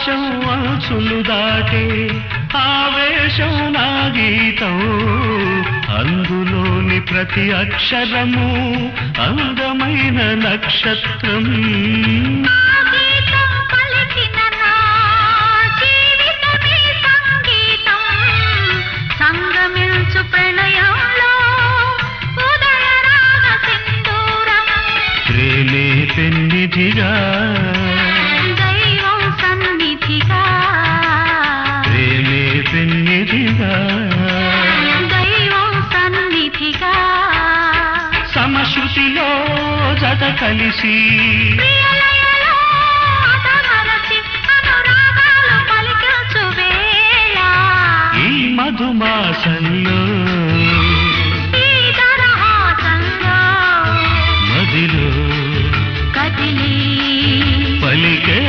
ఆకాశం అంచులు దాటే ఆవేశం నా గీతం. అందులోని ప్రతి అక్షరము అందమైన నక్షత్రం. నా సమశృతిలో జత కలిసి ఈ మధుమాసంలో మదిలో పలికే